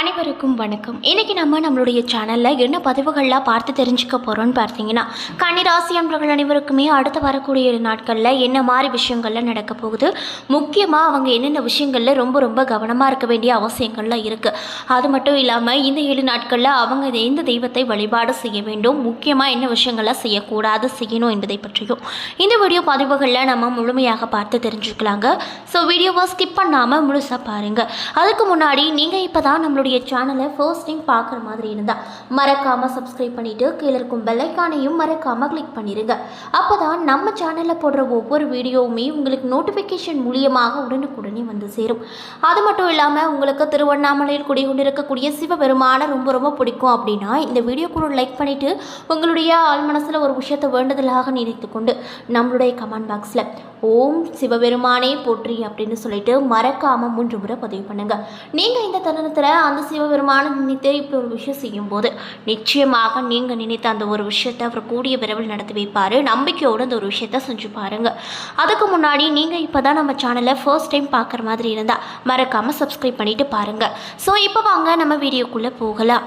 அனைவருக்கும் வணக்கம். இன்றைக்கி நம்ம நம்மளுடைய சேனலில் என்ன பதிவுகள்லாம் பார்த்து தெரிஞ்சுக்க போகிறோம்னு பார்த்தீங்கன்னா கன்னிராசி அன்பர்கள் அனைவருக்குமே அடுத்து வரக்கூடிய நாட்களில் என்ன மாதிரி விஷயங்கள்லாம் நடக்க போகுது முக்கியமாக அவங்க என்னென்ன விஷயங்களில் ரொம்ப ரொம்ப கவனமாக இருக்க வேண்டிய அவசியங்கள்லாம் இருக்குது அது மட்டும் இல்லாமல் இந்த ஏழு நாட்களில் அவங்க எந்த தெய்வத்தை வழிபாடு செய்ய வேண்டும். முக்கியமாக என்ன விஷயங்கள்லாம் செய்யக்கூடாது செய்யணும் என்பதை பற்றியும். இந்த வீடியோ பதிவுகளில் நம்ம முழுமையாக பார்த்து தெரிஞ்சுக்கலாங்க. ஸோ வீடியோவை ஸ்கிப் பண்ணாமல் முழுசாக பாருங்கள் அதுக்கு முன்னாடி நீங்கள் இப்போ தான் நம்மளுடைய சேனலை ஃபர்ஸ்ட் டைம் பார்க்குற மாதிரி இருந்தால் மறக்காமல் சப்ஸ்கிரைப் பண்ணிவிட்டு கீழே இருக்கும் பெல்லைக்கானையும் மறக்காமல் கிளிக் பண்ணிடுங்க அப்போ தான் நம்ம சேனலில் போடுற ஒவ்வொரு வீடியோவுமே உங்களுக்கு நோட்டிஃபிகேஷன் மூலியமாக உடனுக்குடனே வந்து சேரும். அது மட்டும் இல்லாமல் உங்களுக்கு திருவண்ணாமலையில் குடிகொண்டிருக்கக்கூடிய சிவபெருமானை ரொம்ப ரொம்ப பிடிக்கும் அப்படின்னா இந்த வீடியோக்கு ஒரு லைக் பண்ணிவிட்டு உங்களுடைய ஆள் மனசில் ஒரு விஷயத்தை வேண்டுதலாக நினைத்து கொண்டு நம்மளுடைய கமெண்ட் பாக்ஸில் ஓம் சிவபெருமானே போற்றி அப்படின்னு சொல்லிட்டு மறக்காமல் மூன்று முறை பதிவு பண்ணுங்கள் நீங்கள் இந்த தருணத்தில் அந்த சிவபெருமானை நினைத்து இப்போ ஒரு விஷயம் செய்யும்போது நிச்சயமாக நீங்கள் நினைத்த அந்த ஒரு விஷயத்தை அவர் கூடிய விரைவில் நடத்தி வைப்பார். நம்பிக்கையோடு அந்த ஒரு விஷயத்த செஞ்சு பாருங்கள் அதுக்கு முன்னாடி நீங்கள் இப்போ தான் நம்ம சேனலை ஃபர்ஸ்ட் டைம் பார்க்குற மாதிரி இருந்தால் மறக்காமல் சப்ஸ்கிரைப் பண்ணிட்டு பாருங்கள் ஸோ இப்போ வாங்க நம்ம வீடியோக்குள்ளே போகலாம்.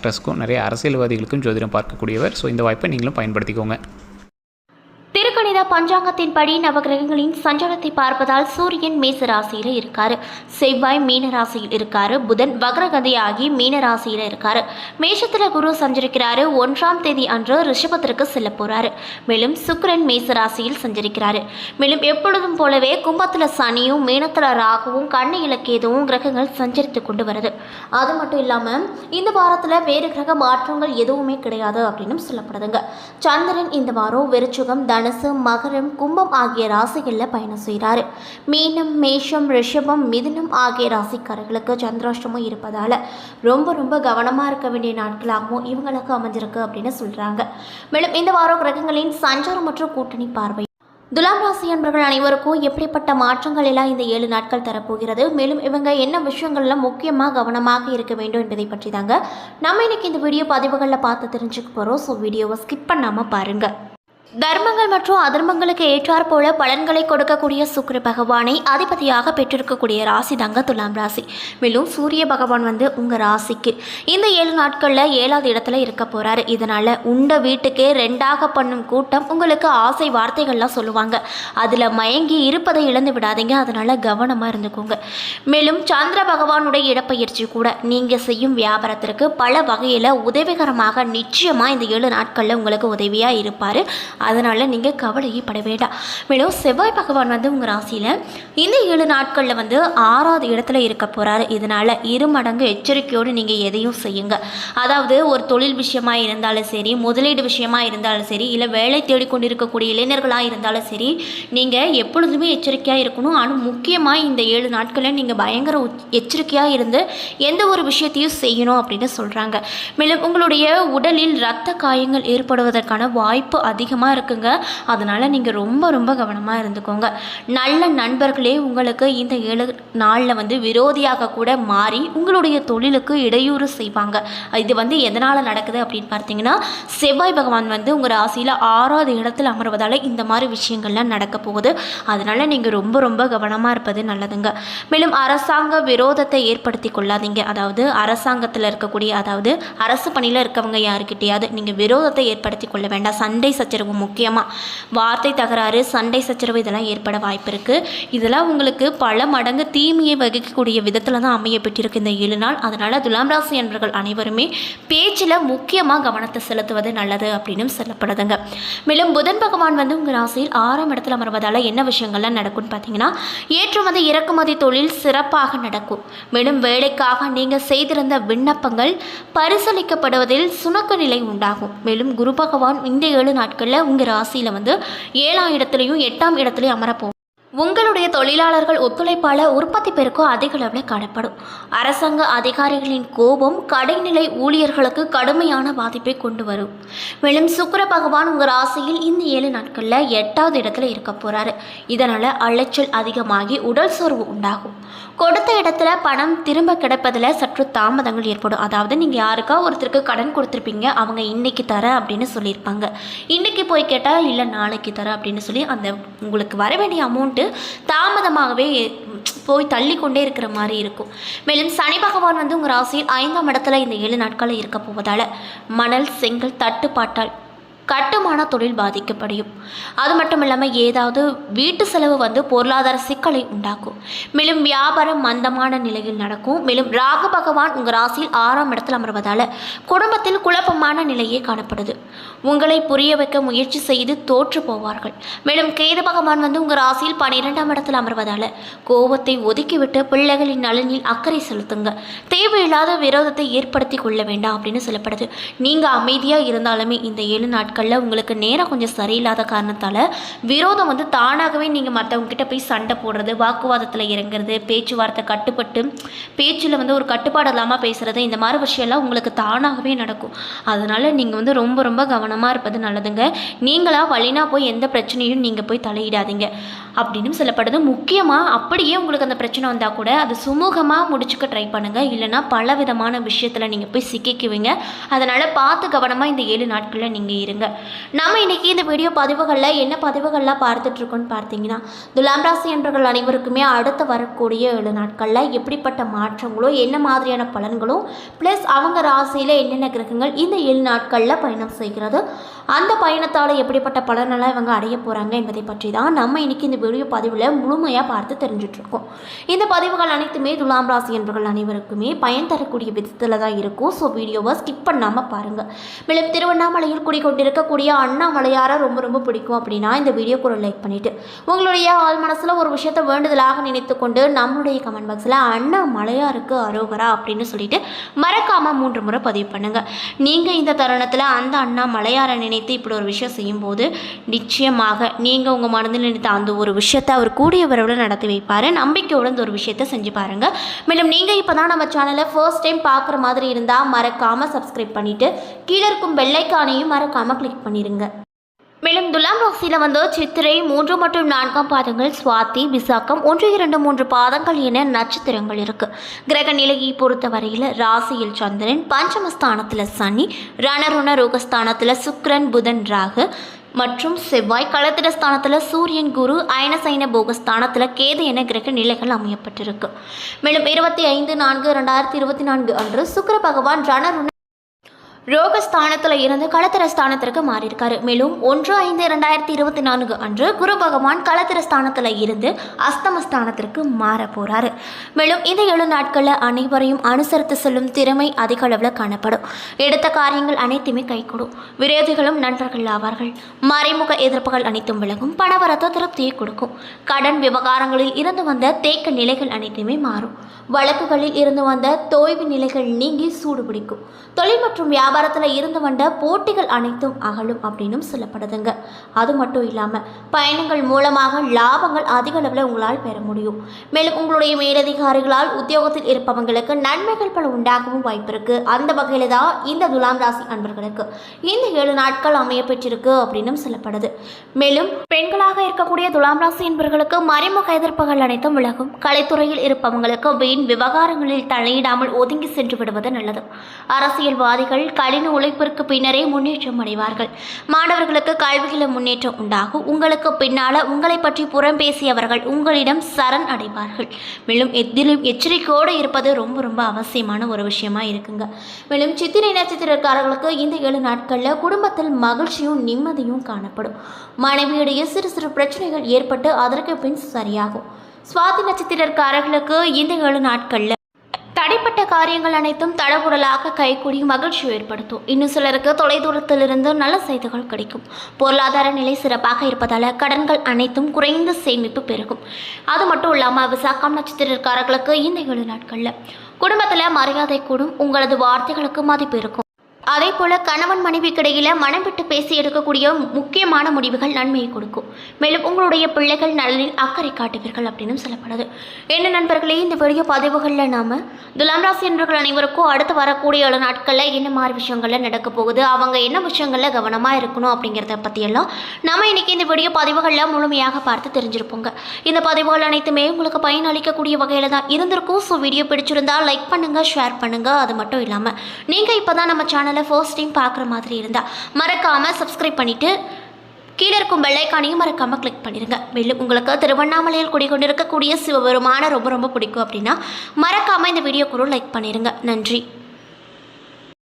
ஆக்டர்ஸ்க்கும் நிறைய அரசியல்வாதிகளுக்கும் ஜோதிடம் பார்க்கக்கூடியவர். ஸோ இந்த வாய்ப்பை நீங்களும் பயன்படுத்திக்கோங்க. திருக்கணித பஞ்சாங்கத்தின்படி நவகிரகங்களின் சஞ்சாரத்தை பார்ப்பதால் சூரியன் மேச ராசியில் இருக்காரு. செவ்வாய் மீன ராசியில் இருக்காரு. புதன் வக்ரகதியாகி மீன ராசியில் இருக்காரு. மேஷத்தில் குரு சஞ்சரிக்கிறாரு. ஒன்றாம் தேதி அன்று ரிஷபத்திற்கு செல்ல போறாரு. மேலும் சுக்கரன் மேச ராசியில் சஞ்சரிக்கிறாரு. மேலும் எப்பொழுதும் போலவே கும்பத்தில் சனியும் மீனத்தில் ராகுவும் கண்ணு இலக்கேதுவும் கிரகங்கள் சஞ்சரித்து கொண்டு வருது. அது மட்டும் இல்லாமல் இந்த வாரத்தில் வேறு கிரக மாற்றங்கள் எதுவுமே கிடையாது அப்படின்னு சொல்லப்படுதுங்க. சந்திரன் இந்த வாரம் வெறிச்சுகம் தனுசு மகரம் கும்பம் ஆகிய ராசிகளில் பயணம் செய்கிறாரு மீனம் மேஷம் ரிஷபம் மிதுனம் ஆகிய ராசிக்காரர்களுக்கு சந்திராஷ்டமம் இருப்பதால் ரொம்ப ரொம்ப கவனமாக இருக்க வேண்டிய நாட்களாகவும் இவங்களுக்கு அமைஞ்சிருக்கு அப்படின்னு சொல்கிறாங்க மேலும் இந்த வாரம் கிரகங்களின் சஞ்சாரம் மற்றும் கூட்டணி பார்வை. துலாம் ராசி அன்பர்கள் அனைவருக்கும் எப்படிப்பட்ட மாற்றங்கள் எல்லாம் இந்த ஏழு நாட்கள் தரப்போகிறது? மேலும் இவங்க என்ன விஷயங்கள்லாம் முக்கியமாக கவனமாக இருக்க வேண்டும் என்பதை பற்றி தாங்க நம்ம இன்னைக்கு இந்த வீடியோ பதிவுகளில் பார்த்து தெரிஞ்சுக்க போகிறோம் ஸோ வீடியோவை ஸ்கிப் பண்ணாமல் பாருங்கள் தர்மங்கள் மற்றும் அதர்மங்களுக்கு ஏற்றாற் போல பலன்களை கொடுக்கக்கூடிய சுக்கிர பகவானை அதிபதியாக பெற்றிருக்கக்கூடிய ராசி தாங்க துலாம் ராசி. மேலும் சூரிய பகவான் வந்து உங்கள் ராசிக்கு இந்த ஏழு நாட்களில் ஏழாவது இடத்துல இருக்க போகிறாரு இதனால் உண்ட வீட்டுக்கே ரெண்டாக பண்ணும் கூட்டம் உங்களுக்கு ஆசை வார்த்தைகள்லாம் சொல்லுவாங்க. அதில் மயங்கி இருப்பதை இழந்து விடாதீங்க. அதனால் கவனமாக இருந்துக்கோங்க. மேலும் சந்திர பகவானுடைய இடப்பயிற்சி கூட நீங்கள் செய்யும் வியாபாரத்திற்கு பல வகையில் உதவிகரமாக நிச்சயமாக இந்த ஏழு நாட்களில் உங்களுக்கு உதவியாக இருப்பார். அதனால் நீங்கள் கவலையை பட வேண்டாம். மேலும் செவ்வாய் பகவான் வந்து உங்கள் ராசியில் இந்த ஏழு நாட்களில் வந்து ஆறாவது இடத்துல இருக்க போகிறாரு இதனால் இரு மடங்கு எச்சரிக்கையோடு நீங்கள் எதையும் செய்யுங்க. அதாவது ஒரு தொழில் விஷயமாக இருந்தாலும் சரி முதலீடு விஷயமா இருந்தாலும் சரி இல்லை வேலை தேடிக்கொண்டிருக்கக்கூடிய இளைஞர்களாக இருந்தாலும் சரி நீங்கள் எப்பொழுதுமே எச்சரிக்கையாக இருக்கணும். ஆனால் முக்கியமாக இந்த ஏழு நாட்களில் நீங்கள் பயங்கர எச்சரிக்கையாக இருந்து எந்த ஒரு விஷயத்தையும் செய்யணும் அப்படின்னு சொல்கிறாங்க மேலும் உங்களுடைய உடலில் இரத்த காயங்கள் ஏற்படுவதற்கான வாய்ப்பு அதிகமாக இருக்குங்க. அதனால் நீங்கள் ரொம்ப ரொம்ப கவனமாக இருந்துக்கோங்க. நல்ல நண்பர்களே உங்களுக்கு இந்த ஏழு நாளில் வந்து விரோதியாக கூட மாறி உங்களுடைய தொழிலுக்கு இடையூறு செய்வாங்க. இது வந்து எதனால் நடக்குது அப்படின்னு பார்த்தீங்கன்னா செவ்வாய் பகவான் வந்து உங்கள் ராசியில் ஆறாவது இடத்தில் அமர்வதால் இந்த மாதிரி விஷயங்கள்லாம் நடக்க போகுது. அதனால் நீங்கள் ரொம்ப ரொம்ப கவனமாக இருப்பது நல்லதுங்க. மேலும் அரசாங்க விரோதத்தை ஏற்படுத்தி கொள்ளாதீங்க. அதாவது அரசாங்கத்தில் இருக்கக்கூடிய அதாவது அரசு பணியில் இருக்கவங்க யாருக்கிட்டையாவது நீங்கள் விரோதத்தை ஏற்படுத்தி கொள்ள வேண்டாம். சண்டை சச்சரவு முக்கியமாக வார்த்தை தகராறு சண்டை சச்சரவு இதெல்லாம் ஏற்பட வாய்ப்பு இருக்குது இதெல்லாம் உங்களுக்கு பல மடங்கு தீமையை வகிக்கக்கூடிய விதத்தில் தான் அமையப்பட்டிருக்கு இந்த ஏழு நாள். அதனால் துலாம் ராசி என்பவர்கள் அனைவருமே பேச்சில் முக்கியமாக கவனத்தை செலுத்துவது நல்லது அப்படின்னு சொல்லப்படுதுங்க. மேலும் புதன் பகவான் வந்து உங்கள் ராசியில் ஆறாம் இடத்துல அமர்வதால் என்ன விஷயங்கள்லாம் நடக்கும்னு பார்த்தீங்கன்னா ஏற்றுமதி இறக்குமதி தொழில் சிறப்பாக நடக்கும். மேலும் வேலைக்காக நீங்கள் செய்திருந்த விண்ணப்பங்கள் பரிசீலிக்கப்படுவதில் சுணக்க நிலை உண்டாகும். மேலும் குரு பகவான் இந்த ஏழு நாட்களில் உங்கள் ராசியில் வந்து ஏழாம் இடத்துலையும் எட்டாம் இடத்துலையும் அமரப்போம். உங்களுடைய தொழிலாளர்கள் ஒத்துழைப்பால் உற்பத்தி பெருக்கம் அதிக அளவில் காணப்படும். அரசாங்க அதிகாரிகளின் கோபம் கடைநிலை ஊழியர்களுக்கு கடுமையான பாதிப்பை கொண்டு வரும். மேலும் சுக்கர பகவான் உங்கள் ராசியில் இந்த ஏழு நாட்களில் எட்டாவது இடத்துல இருக்க போகிறாரு இதனால் அலைச்சல் அதிகமாகி உடல் சோர்வு உண்டாகும். கொடுத்த இடத்துல பணம் திரும்ப கிடைப்பதில் சற்று தாமதங்கள் ஏற்படும். அதாவது நீங்கள் யாருக்கா ஒருத்தருக்கு கடன் கொடுத்துருப்பீங்க அவங்க இன்னைக்கு தரேன் அப்படின்னு சொல்லியிருப்பாங்க. இன்னைக்கு போய் கேட்டால் இல்லை நாளைக்கு தரேன் அப்படின்னு சொல்லி அந்த உங்களுக்கு வர வேண்டிய அமௌண்ட்டு தாமதமாகவே போய் தள்ளி கொண்டே இருக்கிற மாதிரி இருக்கும். மேலும் சனி பகவான் வந்து உங்கள் ராசியில் ஐந்தாம் இடத்துல இந்த ஏழு நாட்களில் இருக்க போவதால் மணல் செங்கல் தட்டுப்பாட்டால் கட்டுமான தொழில் பாதிக்கப்படும் அது மட்டும் இல்லாமல் ஏதாவது வீட்டு செலவு வந்து பொருளாதார சிக்கலை உண்டாக்கும். மேலும் வியாபாரம் மந்தமான நிலையில் நடக்கும். மேலும் ராகு பகவான் உங்கள் ராசியில் ஆறாம் இடத்தில் அமர்வதால் குடும்பத்தில் குழப்பமான நிலையே காணப்படுது. உங்களை புரிய வைக்க முயற்சி செய்து தோற்று போவார்கள். மேலும் கேது பகவான் வந்து உங்கள் ராசியில் பன்னிரெண்டாம் இடத்தில் அமர்வதால் கோபத்தை ஒதுக்கிவிட்டு பிள்ளைகளின் நலனில் அக்கறை செலுத்துங்க. தேவையில்லாத விரோதத்தை ஏற்படுத்தி கொள்ள வேண்டாம் அப்படின்னு சொல்லப்படுது. நீங்கள் அமைதியாக இருந்தாலுமே இந்த ஏழு நாட்கள் நாட்களில் உங்களுக்கு நேரம் கொஞ்சம் சரியில்லாத காரணத்தால் விரோதம் வந்து தானாகவே நீங்கள் மற்றவங்ககிட்ட போய் சண்டை போடுறது வாக்குவாதத்தில் இறங்குறது பேச்சுவார்த்தை கட்டுப்பட்டு பேச்சில் வந்து ஒரு கட்டுப்பாடு இல்லாமல் பேசுகிறது இந்த மாதிரி விஷயம்லாம் உங்களுக்கு தானாகவே நடக்கும். அதனால் நீங்கள் வந்து ரொம்ப ரொம்ப கவனமாக இருப்பது நல்லதுங்க. நீங்களாக வழினா போய் எந்த பிரச்சனையும் நீங்கள் போய் தலையிடாதீங்க. அப்படின்னு சொல்லப்படுது. முக்கியமாக அப்படியே உங்களுக்கு அந்த பிரச்சனை வந்தால் கூட அது சுமூகமாக முடிச்சுக்க ட்ரை பண்ணுங்கள் இல்லைனா பல விதமான விஷயத்தில் நீங்கள் போய் சிக்கிக்குவீங்க. அதனால் பார்த்து கவனமாக இந்த ஏழு நாட்களில் நீங்கள் இருங்க. நம்ம இன்னைக்கு இந்த வீடியோ பதிவுகளில் என்ன பதிவுகள்லாம் பார்த்துட்ருக்கோன்னு பார்த்தீங்கன்னா துலாம் ராசி என்பவர்கள் அனைவருக்குமே அடுத்து வரக்கூடிய ஏழு நாட்களில் எப்படிப்பட்ட மாற்றங்களோ என்ன மாதிரியான பலன்களோ ப்ளஸ் அவங்க ராசியில் என்னென்ன கிரகங்கள் இந்த ஏழு நாட்களில் பயணம் செய்கிறது. அந்த பயணத்தால் எப்படிப்பட்ட பலனெல்லாம் இவங்க அடைய போகிறாங்க என்பதை பற்றி தான் நம்ம இன்னைக்கு இந்த வீடியோ பதிவில் முழுமையாக பார்த்து தெரிஞ்சிட்ருக்கோம். இந்த பதிவுகள் அனைத்துமே துலாம் ராசி என்பவர்கள் அனைவருக்குமே பயன் தரக்கூடிய விதத்தில் தான் இருக்கும். ஸோ வீடியோவை ஸ்கிப் பண்ணாமல் பாருங்கள் மேலும் திருவண்ணாமலையில் குடிக்கொண்டிருக்கக்கூடிய அண்ணாமலையாரை ரொம்ப ரொம்ப பிடிக்கும் அப்படின்னா இந்த வீடியோக்கு ஒரு லைக் பண்ணிவிட்டு உங்களுடைய ஆள் மனசில் ஒரு விஷயத்தை வேண்டுதலாக நினைத்து கொண்டு நம்மளுடைய கமெண்ட் பாக்ஸில் அண்ணாமலையாருக்கு அரோகரா அப்படின்னு சொல்லிட்டு மறக்காமல் மூன்று முறை பதிவு பண்ணுங்கள் நீங்கள் இந்த தருணத்தில் அந்த அண்ணா மலையாரை நினைத்து இப்படி ஒரு விஷயம் செய்யும்போது நிச்சயமாக நீங்கள் உங்கள் மனதில் நினைத்த அந்த ஒரு விஷயத்தை அவர் கூடிய விரைவில் நடத்தி வைப்பார். நம்பிக்கையோடு இந்த ஒரு விஷயத்தை செஞ்சு பாருங்கள் மேலும் நீங்கள் இப்போ தான் நம்ம சேனலை ஃபர்ஸ்ட் டைம் பார்க்குற மாதிரி இருந்தால் மறக்காமல் சப்ஸ்கிரைப் பண்ணிவிட்டு கீழே இருக்கும் பெல்லைக்கானையும் மறக்காமல் கிளிக் பண்ணிடுங்க மேலும் துலாம் ராசியில் வந்து சித்திரை மூன்று மற்றும் நான்காம் பாதங்கள் சுவாதி விசாக்கம் ஒன்று இரண்டு மூன்று பாதங்கள் என நட்சத்திரங்கள் இருக்குது கிரக நிலையை பொறுத்த வரையில் ராசியில் சந்திரன் பஞ்சமஸ்தானத்தில் சனி ரணருண ரோகஸ்தானத்தில் சுக்ரன் புதன் ராகு. மற்றும் செவ்வாய் களத்திர ஸ்தானத்தில் சூரியன் குரு அயனசைன போகஸ்தானத்தில் கேது என கிரக நிலைகள் அமையப்பட்டிருக்கு. மேலும் இருபத்தி ஐந்து நான்கு ரெண்டாயிரத்தி இருபத்தி நான்கு அன்று சுக்கர பகவான் ரணருண ரோகஸ்தானத்தில் இருந்து களத்திர ஸ்தானத்திற்கு மாறியிருக்காரு. மேலும் ஒன்று ஐந்து இரண்டாயிரத்தி இருபத்தி நான்கு அன்று குரு பகவான் களத்திர ஸ்தானத்தில் இருந்து அஸ்தமஸ்தானத்திற்கு மாற போறாரு. மேலும் இந்த ஏழு நாட்களில் அனைவரையும் அனுசரித்து செல்லும் திறமை அதிக அளவில் காணப்படும். எடுத்த காரியங்கள் அனைத்துமே கைகூடும். விரோதிகளும் நண்பர்கள் ஆவார்கள். மறைமுக எதிர்ப்புகள் அனைத்தும் விலகும். பணவரத்தை திருப்தியை கொடுக்கும். கடன் விவகாரங்களில் இருந்து வந்த தேக்க நிலைகள் அனைத்துமே மாறும். வழக்குகளில் இருந்து வந்த தோய்வு நிலைகள் நீங்கி சூடு பிடிக்கும். தொழில் மற்றும் வியாபாரத்தில் இருந்து வந்த போட்டிகள் அனைத்தும் அகலும் அப்படின்னும் சொல்லப்படுதுங்க. அது மட்டும் இல்லாமல் பயணங்கள் மூலமாக லாபங்கள் அதிக அளவில் உங்களால் பெற முடியும். மேலும் உங்களுடைய மேலதிகாரிகளால் உத்தியோகத்தில் இருப்பவங்களுக்கு நன்மைகள் பல உண்டாகவும் வாய்ப்பு இருக்கு. அந்த வகையில் தான் இந்த துலாம் ராசி அன்பர்களுக்கு இந்த ஏழு நாட்கள் அமைய பெற்றிருக்கு அப்படின்னும் சொல்லப்படுது. மேலும் பெண்களாக இருக்கக்கூடிய துலாம் ராசி என்பவர்களுக்கு மறைமுக எதிர்ப்புகள் அனைத்தும் விலகும். கலைத்துறையில் இருப்பவங்களுக்கு வீண் விவகாரங்களில் தலையிடாமல் ஒதுங்கி சென்று விடுவது நல்லது. அரசியல்வாதிகள் கடின உழைப்பிற்கு பின்னரே முன்னேற்றம் அடைவார்கள். மாணவர்களுக்கு கல்வியில் முன்னேற்றம் உண்டாகும் உங்களுக்கு பின்னால உங்களை பற்றி புறம் பேசியவர்கள் உங்களிடம் சரண் அடைவார்கள். மேலும் எதிலும் எச்சரிக்கையோடு இருப்பது ரொம்ப ரொம்ப அவசியமான ஒரு விஷயமா இருக்குங்க. மேலும் சித்திரை நட்சத்திரக்காரர்களுக்கு இந்த ஏழு நாட்களில் குடும்பத்தில் மகிழ்ச்சியும் நிம்மதியும் காணப்படும். மனைவியுடைய சிறு சிறு பிரச்சனைகள் ஏற்பட்டு அதற்கு பின் சரியாகும். சுவாதி நட்சத்திரக்காரர்களுக்கு இந்த ஏழு நாட்களில் தடைப்பட்ட காரியங்கள் அனைத்தும் தடபுடலாக கைகூடி மகிழ்ச்சி ஏற்படுத்தும். இன்னும் சிலருக்கு தொலைதூரத்திலிருந்து நல்ல செய்திகள் கிடைக்கும். பொருளாதார நிலை சிறப்பாக இருப்பதால் கடன்கள் அனைத்தும் குறைந்த சேமிப்பு பெருகும். அது மட்டும் இல்லாமல் விசாக்கம் நட்சத்திரக்காரர்களுக்கு இந்த ஏழு நாட்களில் குடும்பத்தில் மரியாதை கூடும். உங்களது வார்த்தைகளுக்கு மதிப்பு இருக்கும். அதே போல் கணவன் மனைவிக்கிடையில் மனம் விட்டு பேசி எடுக்கக்கூடிய முக்கியமான முடிவுகள் நன்மையை கொடுக்கும். மேலும் உங்களுடைய பிள்ளைகள் நலனில் அக்கறை காட்டுவீர்கள் அப்படின்னு சொல்லப்படுது. என்ன நண்பர்களே இந்த வீடியோ பதிவுகளில் நாம் துலாம் ராசி என்பவர்கள் அனைவருக்கும் அடுத்து வரக்கூடிய நாட்களில் என்ன மாதிரி விஷயங்கள்ல நடக்க போகுது அவங்க என்ன விஷயங்களில் கவனமாக இருக்கணும் அப்படிங்கிறத பற்றியெல்லாம் நம்ம இன்னைக்கு இந்த வீடியோ பதிவுகளில் முழுமையாக பார்த்து தெரிஞ்சிருப்போங்க. இந்த பதிவுகள் அனைத்துமே உங்களுக்கு பயனளிக்கக்கூடிய வகையில் தான் இருந்திருக்கும். ஸோ வீடியோ பிடிச்சிருந்தா லைக் பண்ணுங்கள் ஷேர் பண்ணுங்கள் அது மட்டும் இல்லாமல் நீங்கள் இப்போ தான் நம்ம சேனலை ஃபர்ஸ்ட் டைம் பார்க்குற மாதிரி இருந்தால் மறக்காமல் சப்ஸ்கிரைப் பண்ணிவிட்டு கீழே இருக்கும் பெல்லைக்கானையும் மறக்காமல் கிளிக் பண்ணிடுங்க மேலும் உங்களுக்கு திருவண்ணாமலையில் குடிக்கொண்டிருக்கக்கூடிய சிவபெருமான ரொம்ப ரொம்ப பிடிக்கும் அப்படின்னா மறக்காமல் இந்த வீடியோக்குள்ள லைக் பண்ணிடுங்க நன்றி.